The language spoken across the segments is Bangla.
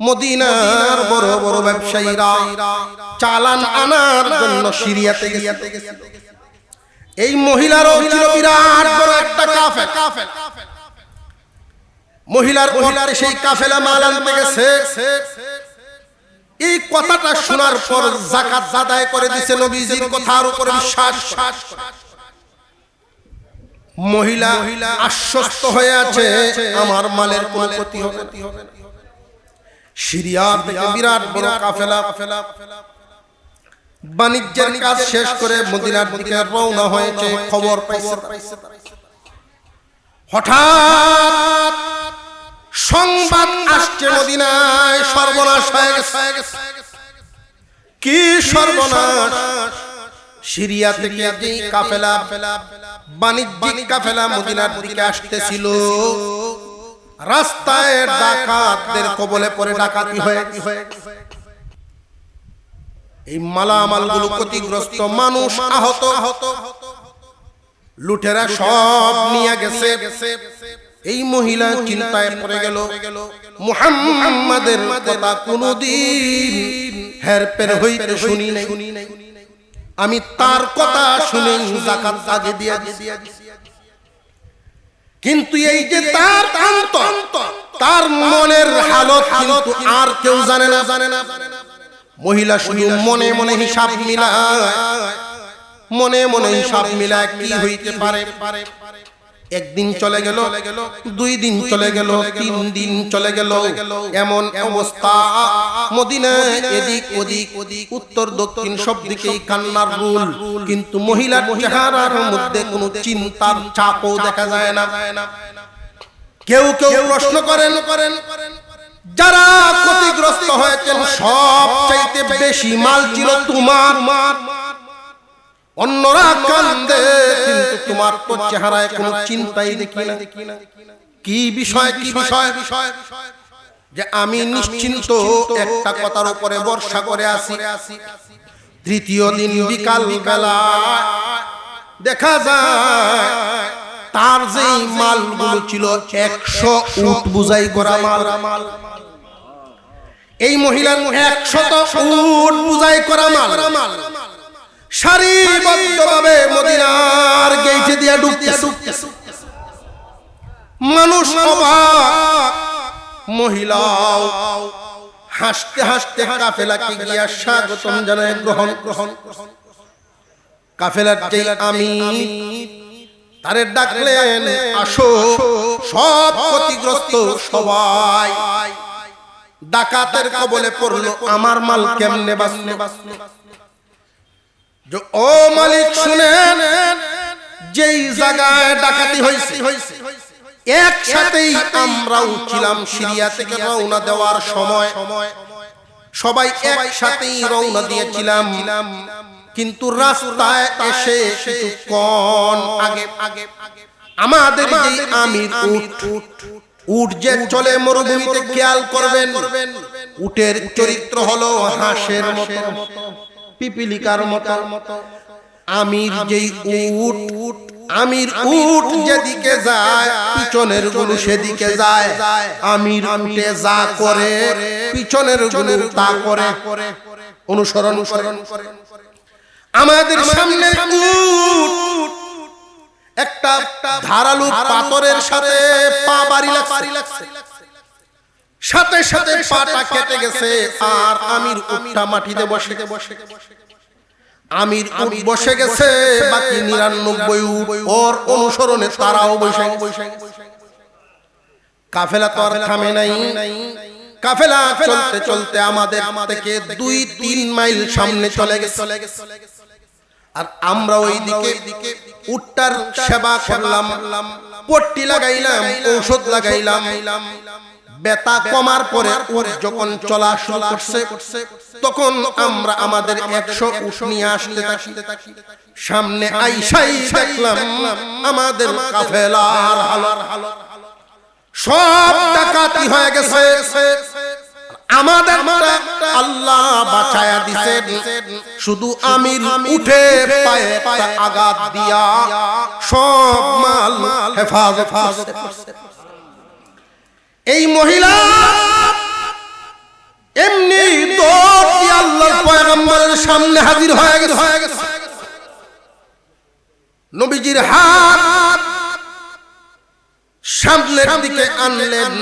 মদিনার বড় বড় ব্যবসায়ীরা চালান আনার জন্য সিরিয়াতে গেছে এই মহিলারও ছিল বিরাট বড় একটা কাফেলা। মহিলার মহিলার সেই কাফেলা মাল আনতে গেছে। এই কথাটা শোনার পর জাকাত আদায় করে দিছে নবীজির কথার উপরে বিশ্বাস। মহিলা আশ্বস্ত হয়ে আছে আমার মালের কোনো ক্ষতি হবে না। সিরিয়া থেকে বিরাট বড় কাফেলা। বাণিজ্যের কাজ শেষ করে মদিনার দিকে রওনা হয়েছে খবর পাইছে। হঠাৎ সংবাদ আসছে মদিনায় সর্বনাশ হয়ে গেছে। কি সর্বনাশ? সিরিয়া থেকে যে কাফেলা বাণিজ্যিক কাফেলা মদিনার দিকে আসতেছিল। রাস্তায় ডাকাতদের কবলে পড়ে ডাকাতি হয়ে। এই মালামালগুলো ক্ষতিগ্রস্ত মানুষ আহত। আহত। লুটেরা সব নিয়ে গেছে। এই মহিলা চিন্তায় পড়ে গেল। মুহাম্মাদের কথা কোনদিন হেরপের হইতে শুনি নাই। আমি তার কথা শুনে জাকাত আগে দিয়া দিছি কিন্তু এই যে তার তার মনের হালত কিন্তু আর কেউ জানে না। জানে না। মহিলা শুধু মনে মনে হিসাব মিলা মনে মনে হিসাব মিলায় কি হইতে পারে? পারে? একদিন চলে গেল, দুই দিন চলে গেল, তিন দিন চলে গেল। এমন অবস্থা। মদিনায় এদিক ওদিক ওদিক উত্তর, দক্ষিণ সব দিকেই কান্নার রুল। কিন্তু মহিলার চেহারার মধ্যে কোনো চিন্তার চাপও দেখা যায় না। কেউ কেউ প্রশ্ন করেন করেন যারা ক্ষতিগ্রস্ত হয়েছেন সব চাইতে বেশি মাল ছিল তোমার। অন্যরা কান্দে কিন্তু তোমার তো চেহারায় কোনো চিন্তাই দেখি না। কি বিষয় কি বিষয়? বিষয়? যে আমি নিশ্চিন্ত একটা কথার উপরে বর্ষা করে আসি। তৃতীয় দিন বিকাল বেলা দেখা যায় তার যেই মালগুলো ছিল একশো উট বুঝাই করা মাল। মাল। এই মহিলার একশত উট বুঝাই করা মাল। সারিবদ্ধভাবে মদিনার গেইটে দিয়া ঢুকতেছে মানুষ অবাক। মহিলাও হাসতে হাসতে কাফেলাকে গিয়া স্বাগতম জানায় গ্রহণ গ্রহণ কাফেলার যে আমি তারে ডাকলেন আসো সব ক্ষতিগ্রস্ত সবাই। ডাকাতের কবলে পড়ল আমার মাল কেমনে বাঁচলো? বাঁচলো? ও মালিক, শুনেন, যেই জায়গায় ডাকাতি হয়েছে, একসাথেই সিরিয়া থেকে রওনা দেওয়ার সময়। সবাই একসাথেই রওনা দিয়েছিলাম। কিন্তু রাস্তায় এসে কন আগে আগে, আমাদের যে আমির উট উট যে চলে মরুভূমিতে খেয়াল করবেন, উটের চরিত্র হলো হাঁসের মতো। পিপিলিকার মতো। আমির যেই উট উট আমির উট যেদিকে যায় পিছনেরগুলো সেদিকে যায়। আমির উঠে যা করে পিছনেরগুলো তা করে। অনুসরণ অনুসরণ করে। আমাদের সামনে উট একটা ধারালো পাথরের সাথে পা বাড়ি লাগছে। সাথে সাথে পাটা কেটে গেছে আর আমির উঠটা মাটিতে বসে বসে আমির উঠ বসে গেছে বাকি নিরানব্বই উঠ ওর অনুসরণে তারাও বসে কাফেলা তো আর থামে নাই। কাফেলা চলতে চলতে আমাদের থেকে দুই তিন মাইল সামনে চলে গেছে। আর আমরা ওই দিকে উটটার সেবা করলাম পট্টি লাগাইলাম ঔষধ লাগাইলাম। বেতা কমার পরে উট যখন চলা শুরু করছে তখন আমরা আমাদের একশো উট নিয়ে আসতে থাকি। সামনে আইসাই দেখলাম আমাদের কাফেলার হালার সব ডাকাতি হয়ে গেছে। আমাদের আল্লাহ বাঁচায়া দিছেন। শুধু আমির উঠে পায়ে পায়ে আঘাত দিয়া সব মাল হেফাজত এই মহিলা পয়গম্বরের সামনে হাজির হয়ে গেছে। হয়ে গেছে নবীজির হাত সামনের দিকে আনলেন।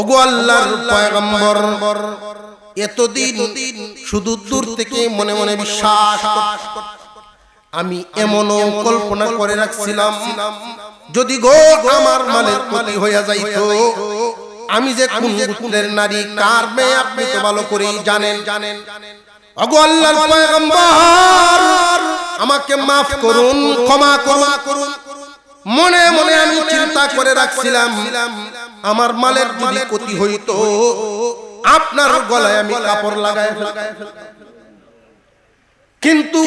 ওগো আল্লাহর পয়গম্বর, এতদিন শুধু দূর থেকে মনে মনে বিশ্বাস আমি এমনও কল্পনা করে রাখছিলাম, যদি গো আমার মালের ক্ষতি হইয়া যাইতো আমি যে কোন গোত্রের নারী কার মেয়ে আপনি তো ভালো করেই জানেন? জানেন। ওগো আল্লাহর পয়গম্বর আমাকে মাফ করুন ক্ষমা ক্ষমা করুন। মনে মনে আমি চিন্তা করে রাখছিলাম আমার মালের যদি ক্ষতি হইতো আপনার গলায় আমি কাপড় লাগায় কিন্তু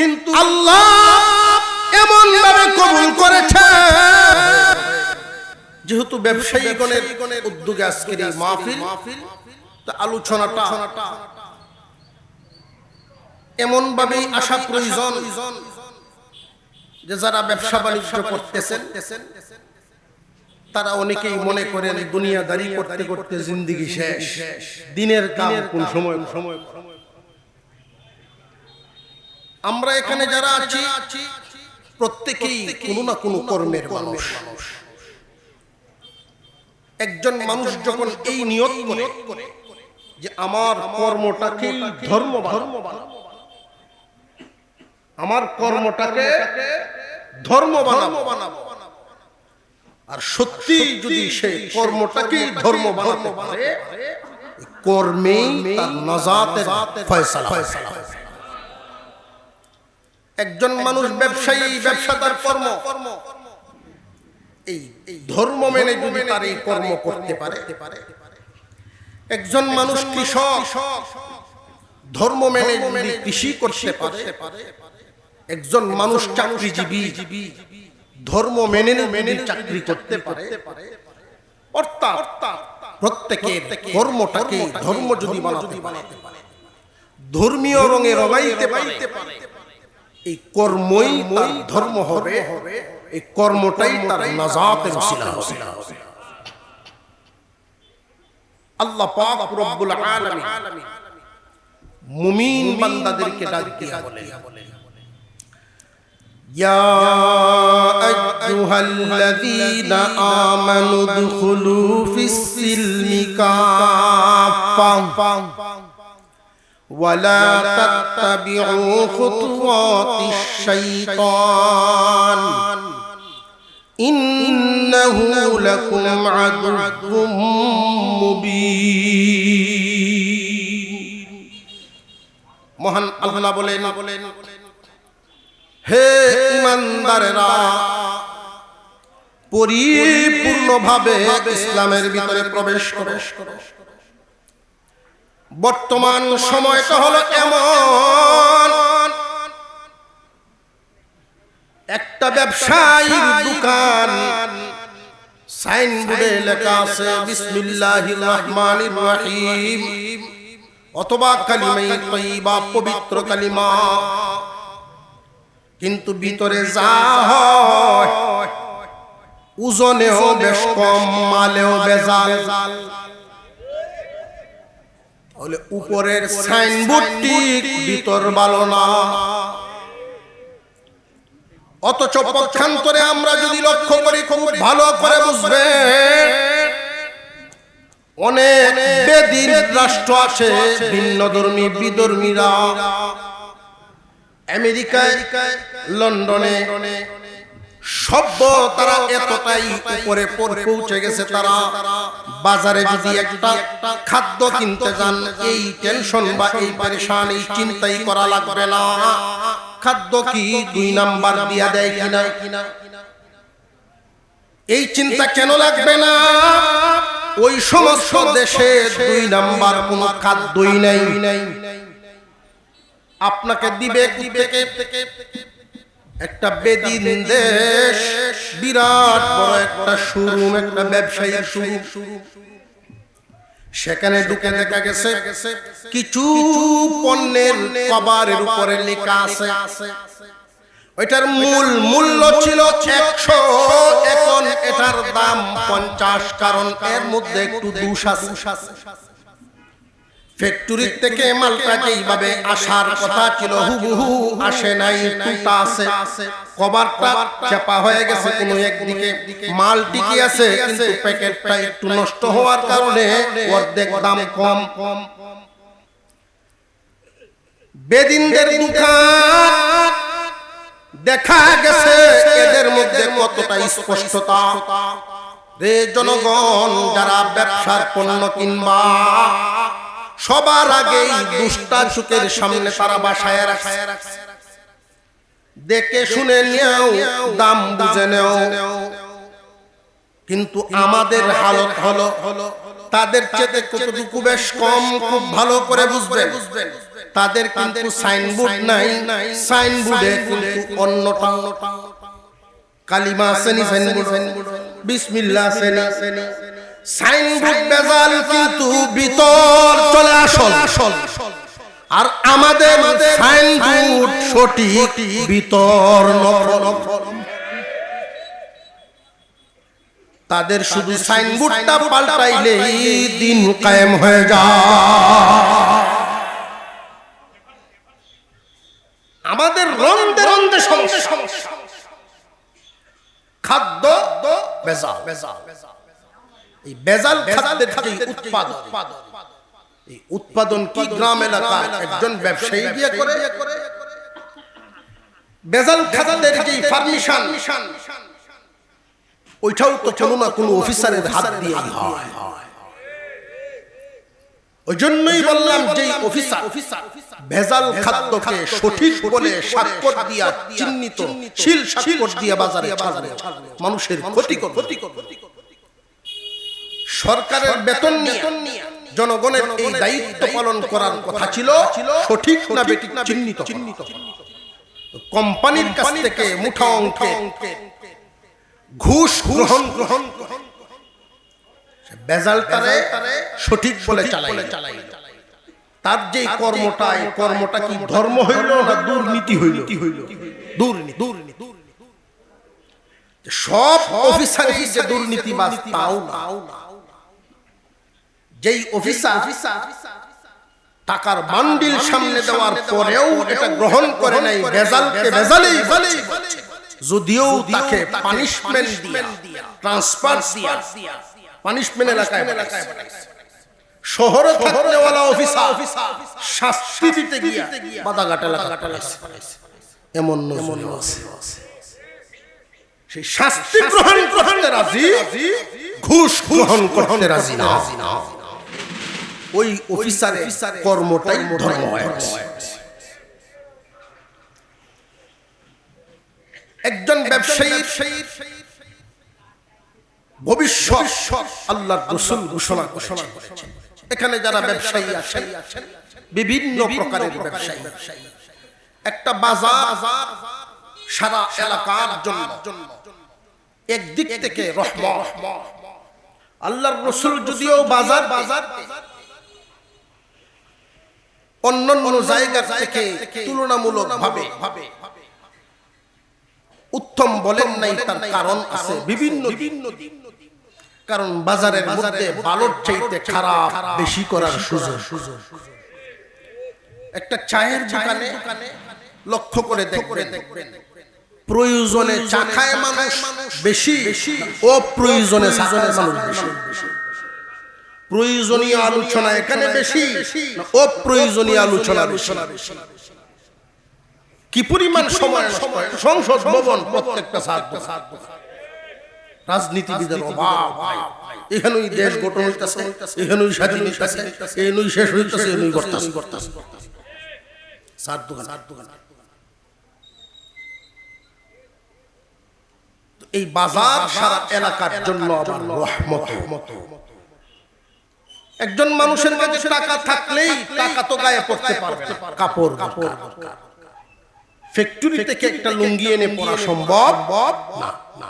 আল্লাহ এমন ভাবে কবুল করেছে। যেহেতু ব্যবসায়ীগণের উদ্যোগে আজকের এই মাহফিল তা আলোচনাটা এমন ভাবেই আসা প্রয়োজন যে যারা ব্যবসা বাণিজ্য করতেছেন তারা অনেকেই মনে করেন দুনিয়াদারি করতে করতে জিন্দিগি শেষ। দিনের কাম কোন সময় সময় আমরা এখানে যারা আছি প্রত্যেকেই কোনো না কোনো কর্মের মানুষ। মানুষ। একজন মানুষ যখন এই নিয়ত করে যে আমার কর্মটাকে ধর্ম ধর্ম আমার কর্মটাকে ধর্ম বানাবো বানাবো আর সত্যি যদি সে কর্মটাকে ধর্ম বানাতে পারে কর্মেই তার নাজাতের ফয়সালা ফয়সালা একজন মানুষ ব্যবসায়ী ব্যবসা তার কর্ম। এই ধর্ম মেনে যদি তার এই কর্ম করতে পারে একজন মানুষ কৃষক ধর্ম মেনে যদি কৃষি করতে পারে একজন মানুষ চাকরিজীবী ধর্ম মেনে মেনে চাকরি করতে পারে অর্থাৎ প্রত্যেকে কর্মটাকে ধর্ম যদি বানাতে পারে ধর্মীয় রঙে রঙাইতে পারে এই কর্মই ধর্ম হবে। এই কর্মটাই তার নাজাতের ওসিলা হবে আল্লাহ পাক রব্বুল আলামিন মুমিন বান্দাদেরকে ডাক দিয়া বলেন يا أيها الذين آمنوا ادخلوا في السلم كافة ولا تتبعوا خطوات الشيطان إنه لكم عدو مبين মহান আল্লাহ বলেন বলেন হে ইমানদারেরা পরিপূর্ণভাবে ইসলামের ভিতরে প্রবেশ করে বর্তমান সময়টা হলো এমন একটা ব্যবসায়ীর দোকান। সাইনবোর্ডে লেখা আছে বিসমিল্লাহির রহমানির রহিম। অথবা কালিমাই তৈবা পবিত্র কালিমা। কিন্তু ভিতরে যা হয় ওজনেও বেশ কম মালেও বেজাল। তাহলে উপরের সাইনবোর্ডটি ভিতর ভালো না। অথচ পক্ষান্তরে আমরা যদি লক্ষ্য করি খুব ভালো করে বুঝবে অনেক বেদিন রাষ্ট্র আছে ভিন্ন ধর্মী বিধর্মীরা। আমেরিকায় লন্ডনে সভ্য তারা এতটাই উপরে পৌঁছে গেছে তারা। বাজারে যদি একটা খাদ্য কিনতে যান এই টেনশন বা এই পরেশান এই চিন্তাই করা লাগবে না। খাদ্য কি দুই নাম্বার দিয়া দেয় কিনা? এই চিন্তা কেন লাগবে না? ওই সমস্ত দেশে দুই নাম্বার কোন খাদ্যই নাই। আপনাকে দিবে থেকে একটা বেদিন দেশ, বিরাট বড় একটা শোরুম, একটা ব্যবসায়ী শুরু সেখানে ঢুকে দেখা গেছে, কিছু পণ্যের কভারের উপরে লেখা আছে। ওইটার মূল মূল্য ছিল একশো এখন এটার দাম পঞ্চাশ, কারণ এর মধ্যে একটু দুষ আছে। ফ্যাক্টরির থেকে মালটা যেইভাবে আসার কথা ছিল, হুবহু আসে নাই টুটা আছে। কভারটা চাপা হয়ে গেছে কোনো একদিকে। মাল টিকে আছে? কিন্তু প্যাকেটটা একটু নষ্ট হওয়ার কারণে অর্ধেক দাম কম। কম বেদিনদের দোকান দেখা গেছে, এদের মধ্যে কতটা স্পষ্টতা। রে জনগণ, যারা ব্যবসার পণ্য কিনবা সবার আগেই দুষ্টা চুকের সামনে তারা বাসায় রাখে দেখে শুনে নেও দাম বুঝে নেও। কিন্তু আমাদের হালত হলো হলো তাদের চেতে কতটুকু বেশ কম খুব ভালো করে বুঝবেন। তাদের কিন্তু সাইনবোর্ড নাই। সাইনবোর্ডে কিন্তু অন্যটা। কালিমা শ্রেণি সাইনবোর্ড বিসমিল্লাহ শ্রেণি আর আমাদের তাদের শুধু সাইনবোর্ডটা পাল্টাইলেই দিন কায়েম হয়ে যায়। আমাদের রন্ধে রন্ধে সমস্যা। খাদ্য বেজাল। এই বেজাল খাদ্যের যে উৎপাদন। এই উৎপাদন কি গ্রাম এলাকা একজন ব্যবসায়ী দিয়ে করে? বেজাল খাদ্যের যে পারমিশন ওইটাও তো কোনো না কোনো অফিসারের হাত দিয়ে হয়। ওই জন্যই বললাম যে অফিসার ভেজাল খাদ্যকে সঠিক বলে স্বাক্ষর দিয়া চিহ্নিত শিল স্বাক্ষর দিয়া বাজারে মানুষের ক্ষতি ক্ষতি সরকারের বেতন নিয়ে জনগণের এই দায়িত্ব পালন করার কথা ছিল সঠিক না বেঠিক চিহ্নিত চিহ্নিত কোম্পানির কাছ থেকে মুঠা অঙ্কে ঘুষ গ্রহণ গ্রহণ বেজালটারে সঠিক বলে চালাই চালাই তার যে কর্মটা এই কর্মটা কি ধর্ম হইল না দুর্নীতি হইল? দুর্নীতি দুর্নীতি। সব অফিসারই যে দুর্নীতিবাজ তাও না। যেই অফিসার টাকার বান্ডিল সামনে দেওয়ার পরেও এটা গ্রহণ করে নাই বেজালকে বেজালেই বলছে যদিও তাকে পানিশমেন্ট দিয়া ট্রান্সফার দিয়া পানিশমেন্ট এলাকায় এলাকায় শহরে থাকলেওয়ালা অফিসার শাস্তি দিতে গিয়া বাদাঘাট এলাকা এমন এমন সেই শাস্তি গ্রহণ করতে রাজি, ঘুষ গ্রহণ করতে রাজি না। ওই অফিসারের কর্মটাই ধর্ম একজন ব্যবসায়ী ভবিষ্যৎ আল্লাহ রসুল ঘোষণা ঘোষণা করেছেন। এখানে যারা ব্যবসায়ী আছেন, বিভিন্ন প্রকারের ব্যবসায়ী। একটা বাজার সারা এলাকার জন্য, একদিক থেকে রহম আল্লাহর রসুল যদিও বাজার বাজার অন্য অন্য জায়গা থেকে তুলনামূলক ভাবে। উত্তম বলেন নাই তার কারণ আছে বিভিন্ন কারণ বাজারের মধ্যে ভালোর চাইতে খারাপ বেশি করার সুযোগ। একটা চায়ের দোকানে লক্ষ্য করে দেখবেন প্রয়োজনে চা খায় মানুষ বেশি ও প্রয়োজনে চা খায় মানুষ বেশি। প্রয়োজনীয় আলোচনা এখানে বেশি ও প্রয়োজনীয় আলোচনা কি পরিমাণ সময় সংসদ ভবন প্রত্যেকটা রাজনীতিবিদের অভাব। এখানেই দেশ গঠন হইতেছে এখানেই স্বাধীন হইতেছে এখানেই শেষ হইতেছে এখানেই করতেছে করতেছে সার দোকান। সার দোকান। এই বাজার সারা এলাকার জন্য আবার রহমত। একজন মানুষের কাছে টাকা থাকলেই টাকা তো গায়ে পড়তে পারবে কাপড় কাপড় ফ্যাক্টরি থেকে একটা লুঙ্গি এনে পড়া সম্ভব না না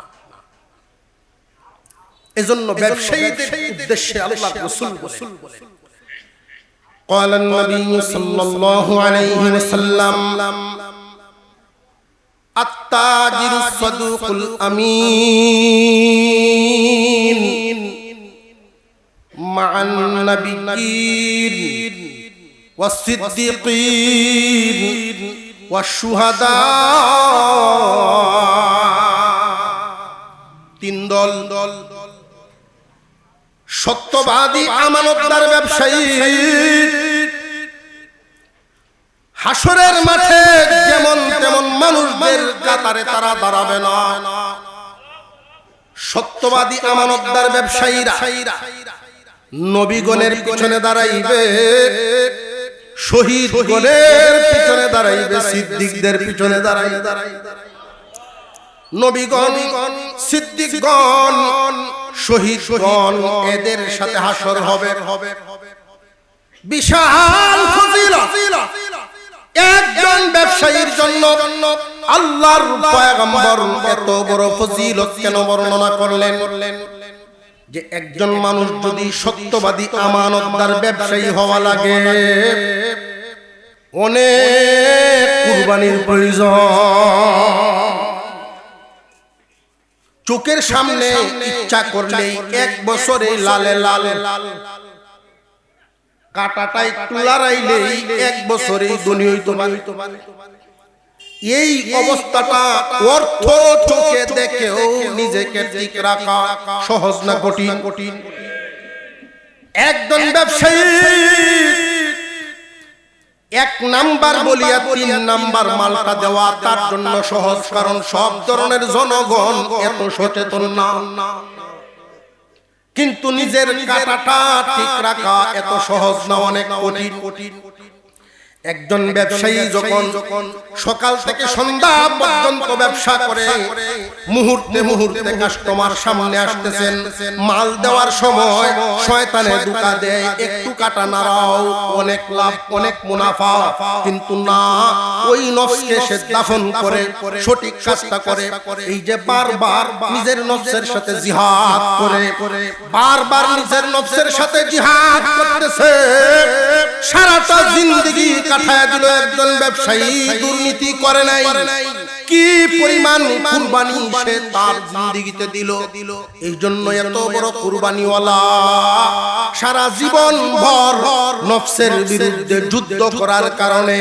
এজন্য ব্যবসায়ীদের উদ্দেশ্যে আল্লাহ রাসূল বলেন قال النبي صلى الله عليه وسلم التاجر الصدوق الأمين مع النبيين والصديقين والشهداء তিন দল দল সত্যবাদী আমানতদার ব্যবসায়ী হাসরের মাঠে যেমন তেমন মানুষদের কাতারে তারা দাঁড়াবে না সত্যবাদী আমানতদার ব্যবসায়ীরা নবীগণের পিছনে দাঁড়াইবে শহীদ গণের পিছনে দাঁড়াইবে সিদ্দিকদের পিছনে দাঁড়াই দাঁড়াই নবীগণ সিদ্দিকগণ শহীদগণ এদের সাথে হাসর হবে। হবে। বিশাল ফজিলত। একজন ব্যবসায়ীর জন্য আল্লাহর পয়গম্বর এত বড় ফজিলত কেন বর্ণনা করলেন? যে একজন মানুষ যদি সত্যবাদী আমানতদার ব্যবসায়ী হওয়া লাগে। অনেক কুরবানির প্রয়োজন। চোখের সামনে ইচ্ছা করলেই এক বছরে লালে লাল। লাল কাটাটাই লড়াইলেই এক বছরে দুনি হইতো পারে এই অবস্থাটা অর্থ চোখে দেখেও নিজেকে ঠিক রাখা সহজ না কঠিন। কঠিন। একজন ব্যবসায়ী। এক নাম্বার বলিয়া তিন নাম্বার মালটা দেওয়া তার জন্য সহজ কারণ সব ধরনের জনগণ এত সচেতন না। কিন্তু নিজের কাটাটা ঠিক রাখা এত সহজ না অনেক কঠিন। কঠিন। একজন ব্যবসায়ী যখন যখন সকাল থেকে সন্ধ্যা পর্যন্ত ব্যবসা করে মুহূর্তে মুহূর্তে কাস্টমার সামনে আসতেছেন মাল দেওয়ার সময় শয়তানে দুকা দেয় একটু কাটা নাড়াও অনেক লাভ অনেক মুনাফা কিন্তু না ওই নফসকে সে দাফন করে সঠিক কাজটা করে এই যে বারবার নিজের নফসের সাথে জিহাদ করে বারবার নিজের নফসের সাথে জিহাদ করতেছে। সারাটা জিন্দগি কাটায় দিল একজন ব্যবসায়ী, দুর্নীতি করে নাই। কি পরিমাণ কুরবানি সে তার জিন্দিগিতে দিল? এই জন্য এত বড় কুরবানিওয়ালা সারা জীবন ভর নফসের বিরুদ্ধে যুদ্ধ করার কারণে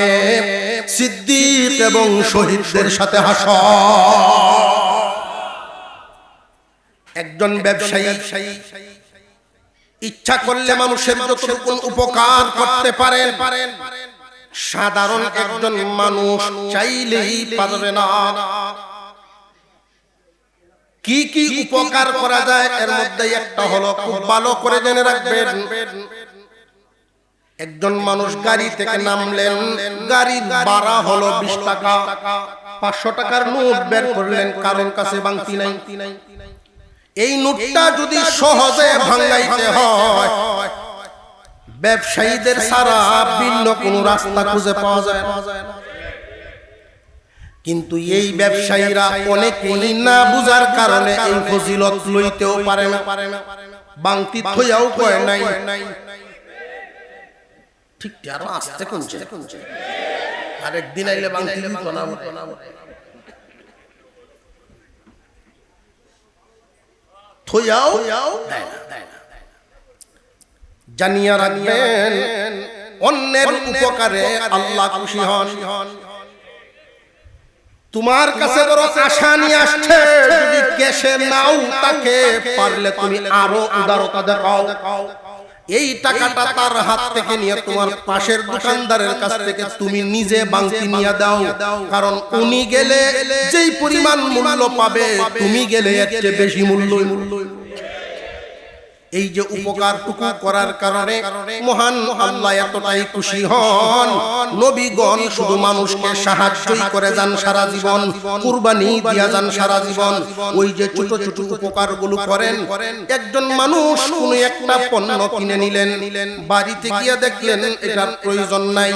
সিদ্দিক এবং শহীদদের সাথে হাস একজন ব্যবসায়ী ইচ্ছা করলে মানুষের যতটুকু উপকার করতে পারেন সাধারণ একজন মানুষ চাইলেই পারবে না। কি কি উপকার করা যায় এর মধ্যে একটা হলো খুব ভালো করে জেনে রাখবেন। একজন মানুষ গাড়ি থেকে নামলেন গাড়ির ভাড়া হলো বিশ টাকা। পাঁচশো টাকার নোট বের করলেন কারোর কাছে বাংতি নাই। এই নোটটা যদি সহজে ভাঙাইতে হয় ব্যবসায়ীদের সারা ভিন্ন কোন রাস্তা খুঁজে পাওয়া যায় না। কিন্তু এই ব্যবসায়ীরা অনেকেই না বুঝার কারণে এই ফজিলত লইতেও পারে না। বাংতি থইয়াও কয় নাই। ঠিক আরও আসতে কোনছে আরেকদিন আইলে বাংতি দিত না থইয়াও জানিয়া রাখবেন অন্যের উপকারে আল্লাহ খুশি হন। তোমার কাছে বড় আশা নিয়ে আসছে যদি কেসে নাও তাকে পারলে তুমি আরও উদারতা দেখাও। এই টাকাটা তার হাত থেকে নিয়ে তোমার পাশের দোকানদারের কাছ থেকে তুমি নিজে বাংতি নিয়ে দাও। কারণ উনি গেলে যেই পরিমাণ মূল্য পাবে তুমি গেলে এর চেয়ে বেশি মূল্য মূল্য এই যে উপকার উপকারটুকু করার কারণে মহান আল্লাহ এতটাই খুশি হন। নবীগণ শুধু মানুষকে সাহায্যই করে যান সারা জীবন। কুরবানি দিয়া যান সারা জীবন। ওই যে ছোট ছোট উপকারগুলো করেন। একজন মানুষ কোন একটা পণ্য কিনে নিলেন। বাড়িতে গিয়ে দেখলেন এটার প্রয়োজন নাই।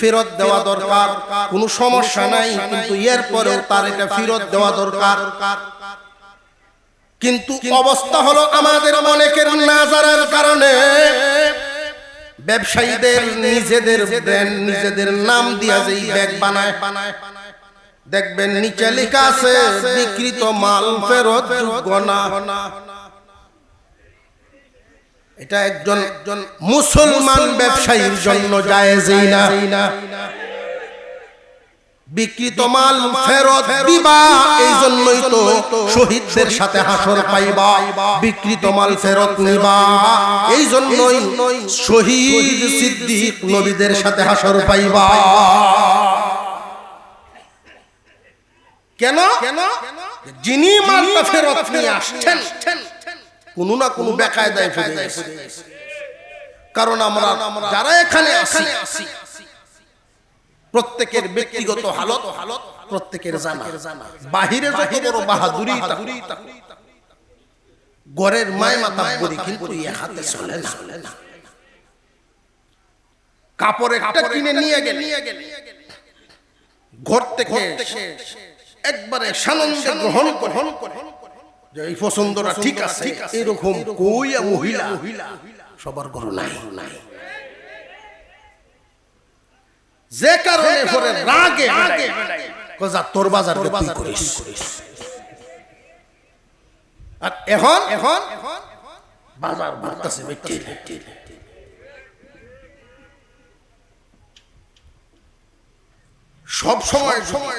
ফেরত দেওয়া দরকার। কোনো সমস্যা নাই। কিন্তু এরপরেও তার এটা ফেরত দেওয়া দরকার। কিন্তু অবস্থা হলো আমাদের অনেকের নাজারের কারণে। ব্যবসায়ীদের নিজেদের ব্র্যান্ড নিজেদের নাম দিয়া যেই ব্যাগ বানায়। দেখবেন নিচে লেখা আছে বিকৃত মাল ফেরত যোগ্য না এটা একজন একজন মুসলমান ব্যবসায়ীর জন্য জায়েজই না। বিকৃত মাল ফেরত দিবা এই জন্যই তো শহীদদের সাথে হাসর পাইবা বিকৃত মাল ফেরত নিবা। এই জন্যই শহীদ সিদ্দিক নবীদের সাথে হাসর পাইবা। কেন? কেন? যিনি মালটা ফেরত নিয়ে আসছেন কোনো না কোনো বেকায়দায় ফেলে। কারণ আমরা যারা এখানে আসি প্রত্যেকের ব্যক্তিগত হালত হালত প্রত্যেকের জানা বাহিরে যত বড় বাহাদুরি গড়ের মায় মাথা বলি কিন্তু এ হাতে চলে না। কাপড় একটা কিনে নিয়ে গেলে। ঘর থেকে একবারে সানন্দে গ্রহণ গ্রহণ যে এই পছন্দটা ঠিক আছে এরকম কইয়া মহিলা সবার ঘর নাই নাই। যে কারণে পরে রাগে কজা তোর বাজার তুই করিস। আর এখন? এখন? বাজার বাড়তেছে সব সময় সময়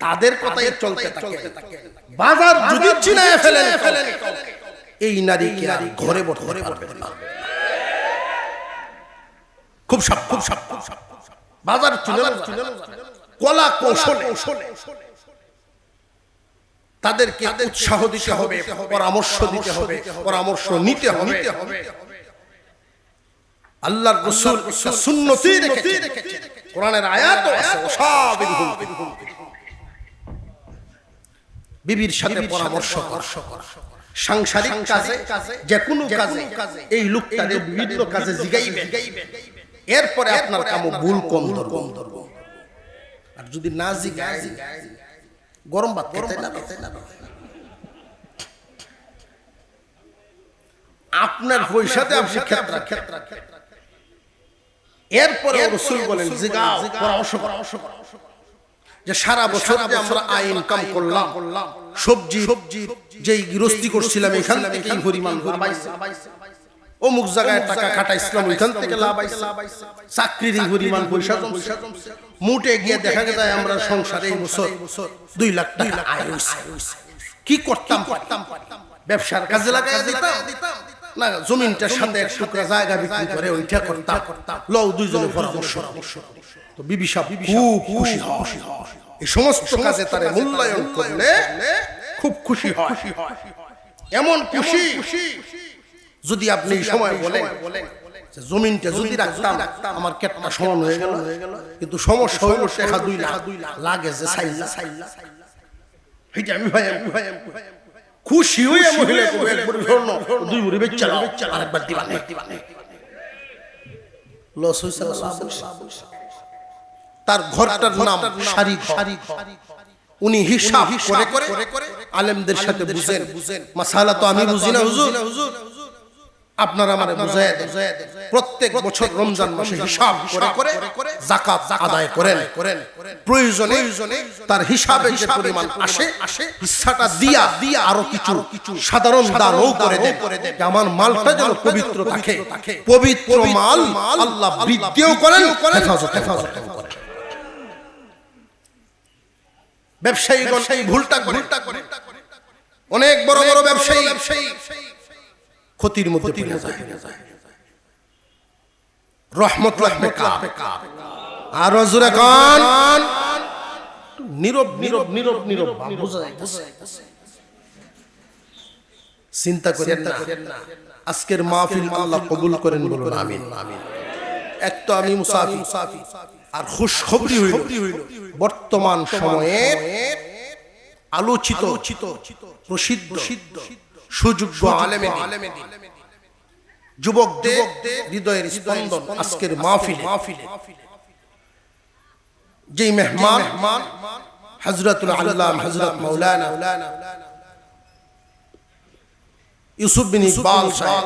তাদের কথাই চলতে থাকে বাজার যদি চিনায় ফেলে ফেলে এই নারীকে আর ঘরে বসে ঘরে বসে খুব সাপ খুব সাপ খুব সাপ বাজার কলা কৌশলে তাদেরকে উৎসাহ দিতে হবে পরামর্শ দিতে হবে পরামর্শ নিতে হবে। আল্লাহর রাসূল সুন্নতি রেখেছে কোরআনের আয়াত আছে ওসাবিরহুম বিবির সাথে পরামর্শ করা। সাংসারিক কাজে যে কোনো কাজে এই লোকটারে বিভিন্ন কাজে জিগাইবেন। এরপরে আপনার কাম ভুল কম ধরব। আর যদি না গরম ভাত খেতে না আপনার পয়সাতে আপনি ক্ষেত্রা ক্ষেত্রা এরপরে রসুল বলেন জিগাও পরামর্শ পরামর্শ যে সারা বছর আমরা আয় ইনকাম করলাম সবজি সবজি যেই গৃহস্থী করছিলাম এখান থেকে পরিমাণ। অমুক জায়গায় টাকা খাটাইছিলাম ওইখান থেকে লাভ আইছে। চাকরির পরিমাণ পয়সা মুটে গিয়ে দেখা যায় আমরা সংসারে এই বছর দুই লাখ টাকা আয় হইছে। কি করতাম? পারতাম ব্যবসার কাজে লাগাই দিতাম? না জমিনটার সাথে এক টুকরা জায়গা বিক্রি করে ওইটা করতাম। লও দুইজনে পরামর্শ। তো বিবি সাহেব খুব খুশি হয়। এই সমস্ত কাজে তারে মূল্যায়ন করলে খুব খুশি হয়। এমন খুশি। যদি আপনি সময় বলেন জমিনটা যদি রাখতাম আমার কেটটা সমান হয়ে গেল। কিন্তু সমস্যা হইল টাকা দুই লাখ লাগে যে সাইল্লা। সাইল্লা। এইটা আমি ভাই আমি ভাই খুশি হয়ে মহিলা দুই মুড়ি বেচা লাও। আরেকবার দিবা দিবা লস হইছে না লাভ হইছে? তার ঘরটার নাম শাড়ি শাড়ি উনি হিসাব করে করে আলেমদের সাথে বুঝেন। মাসালা তো আমি বুঝি না হুজুর। আপনারা আমার বুঝায় দেন। প্রত্যেক বছর রমজান মাসে হিসাব করে করে জাকাত আদায় করেন। করেন। প্রয়োজনে তার হিসাবে যে পরিমাণ আসে আসে হিসাটা দিয়া দিয়া আরও কিছু কিছু সাধারণ দানও করে দেন। আমার মালটা যেন পবিত্র থাকে। পবিত্র মাল আল্লাহ বৃদ্ধিও করেন হেফাজত হেফাজত করেন। ব্যবসায়ীগণ এই ভুলটা করে অনেক বড় বড় ব্যবসায়ী ব্যবসায়ী। ক্ষতির মধ্যে পড়ে যায়। রহমত লাগবে আর জোরে কান। নীরব নীরব নীরব নীরব বোঝা যাইতেছে। চিন্তা করেন না। আজকের মাহফিল আল্লাহ কবুল করেন বলুন আমিন। এক তো আমি মুসাফি আর খুশখবরি হইল। বর্তমান সময়ে আলোচিত প্রসিদ্ধ। সুযোগ্য আলেমে যুবকদের হৃদয়ের স্পন্দন আজকের মাহফিলে। যেই মেহমান হজরতুল আল্লাহ হজরত মৌলানা ইউসুফ বিন ইকবাল সাহেব।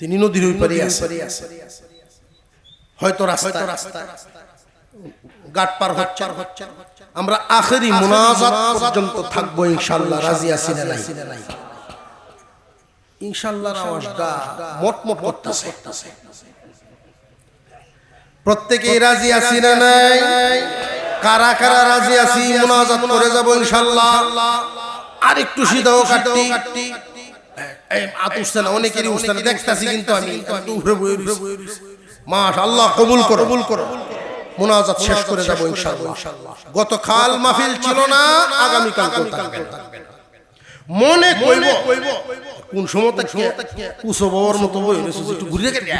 তিনি নদীর ওই পারে আছে। হয়তো রাস্তা রাস্তা গাট পার হচ্ছে। আমরা আখেরি মুনাজাত পর্যন্ত থাকব ইনশাআল্লাহ। রাজি আছি না নাই। ইনশাল্লাহর আওয়াজটা মটমট করতেছে। প্রত্যেকেই রাজি আছি না নাই? কারা কারা রাজি আছি মুনাজাত করে যাব ইনশাল্লাহ। আর একটু সিধাও কাটতি এই আত উঠছে না অনেকেরই উঠছে না দেখতাছি কিন্তু আমি। একটু উপরে বয়ে রইছি। মাশাআল্লাহ কবুল করো। কবুল করো। মুনাজাত শেষ করে যাব ইনশাআল্লাহ গতকাল মাহফিল ছিল না আগামী কাল থাকবে মনে কইব। কইব। কোন সময় কুসো বাবার মতো বই একটু ঘুরে গেলে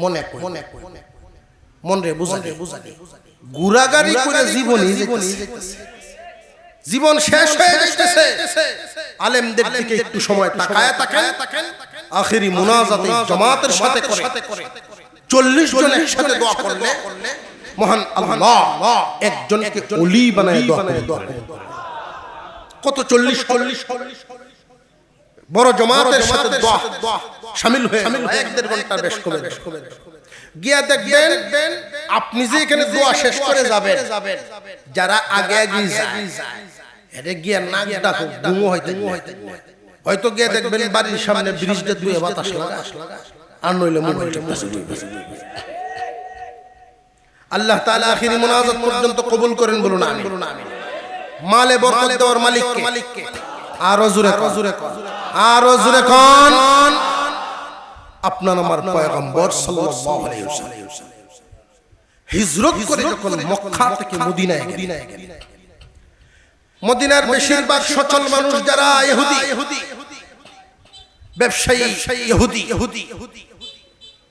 মনে কই মনে কই মন রে বুঝা রে বুঝা রে গুড়াগাড়ি করে জীবনই। জীবন শেষ হয়ে যাচ্ছে আলেমদের দিকে একটু সময় তাকায় তাকায় আখেরি মুনাজাতে জামাতের সাথে করে। চল্লিশ জন একসাথে দোয়া করলে মহান আল্লাহ একজনকে অলি বানায় দোয়া করে দোয়া করে। কত চল্লিশ চল্লিশ বড় জমাতের সাথে শামিল হয়ে এক দেড় ঘণ্টা বেশ কমে গিয়া দেখবেন আপনি যে এখানে দোয়া শেষ করে যাবেন যারা আগে আগে যায় এটা গিয়া নাক ডাকো গুমো হইতে হয়তো গিয়া দেখবেন বাড়ির সামনে ব্রিজটা দুয়ে বাতাস লাগা। আর নইলে মোবাইলটা আল্লাহ তাআলা আখিরি মুনাজাত পর্যন্ত কবুল করেন বলুন আমি মালে বরকত দেওয়ার মালিককে। মালিককে। আরও জোরে জোরে আরও জোরে কোন। আপনার আমার পয়গম্বর সাল্লাল্লাহু আলাইহি ওয়াসাল্লাম। হিজরত করে যখন মক্কা থেকে মদিনায় গেলেন। মদিনার বেশিরভাগ সচল মানুষ যারা ইহুদি। ব্যবসায়ী ইহুদি। ইহুদি।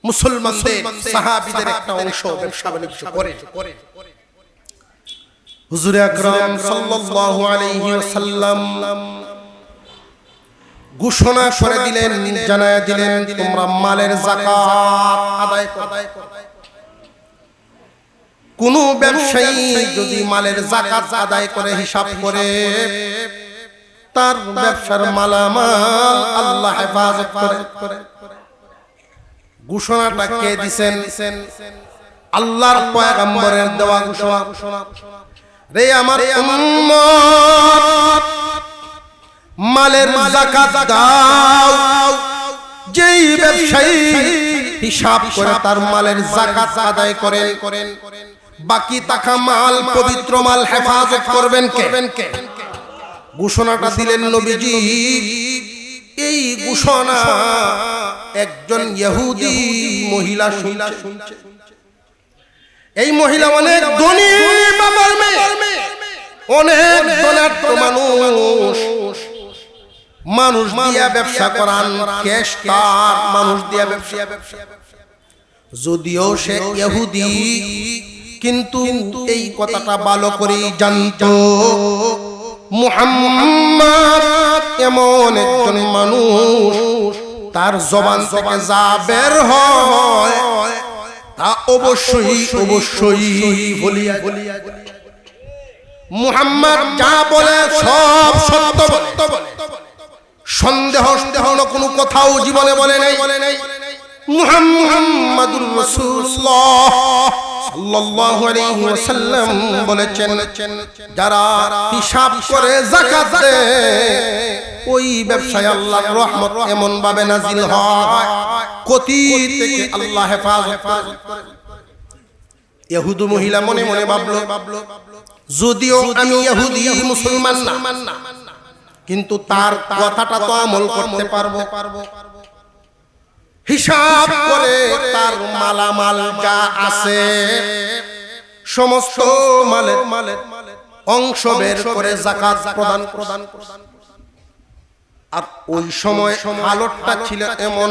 মুসলমানদের সাহাবীদের একটা অংশ ব্যবসা বাণিজ্য করে। ঘোষণা করে দিলেন, জানায়া দিলেন, তোমরা মালের আদায় কোন ব্যবসায়ী যদি মালের যাকাত আদায় করে, হিসাব করে, তার ব্যবসার মালামাল আল্লাহ হেফাজত করে। ঘোষণাটা কে দিছেন? আল্লাহর পয়গম্বরের দেওয়া ঘোষণা। রে আমার মালের যাকাত দাও। যেই ব্যবসায়ী হিসাব করে তার মালের যাকাত আদায় করেন করেন, বাকি টাকা মাল, পবিত্র মাল হেফাজত করবেন কে? ঘোষণাটা দিলেন নবীজি। এই ঘোষণা একজন ইহুদি মহিলা শুনছে। এই মহিলা অনেক ধনী বাবার অনেক মানুষ। মানুষ দিয়া ব্যবসা করান ক্যাশ তার মানুষ দিয়া ব্যবসা। যদিও সে ইহুদি, কিন্তু এই কথাটা ভালো করেই জানতো। মুহাম্মদ এমন একজন মানুষ, তার জবান থেকে যা বের হয় তা অবশ্যই অবশ্যই বলিয়া বলিয়া মুহাম্মদ যা বলে, সব সত্য বলে। সন্দেহ সন্দেহ কোনো কথাও জীবনে বলে নাই বলে নাই। মুহাম্মাদুর রাসূলুল্লাহ সাল্লাল্লাহু আলাইহি ওয়াসাল্লাম বলেছেন, যারা হিসাব করে যাকাত ওই ব্যবসায় আল্লাহর রহমত এমন ভাবে হয় কোটি থেকে আল্লাহ হেফাজত করে। ইহুদু মহিলা মনে মনে ভাবলো, যদিও আমি ইহুদি, মুসলমান না, কিন্তু তার কথাটা তো আমল করতে পারব। হিসাব করে তার মালামাল যা আছে সমস্ত মালের মালের অংশ বের করে জাকাত প্রদান প্রদান আর ওই সময় আলোটা ছিল এমন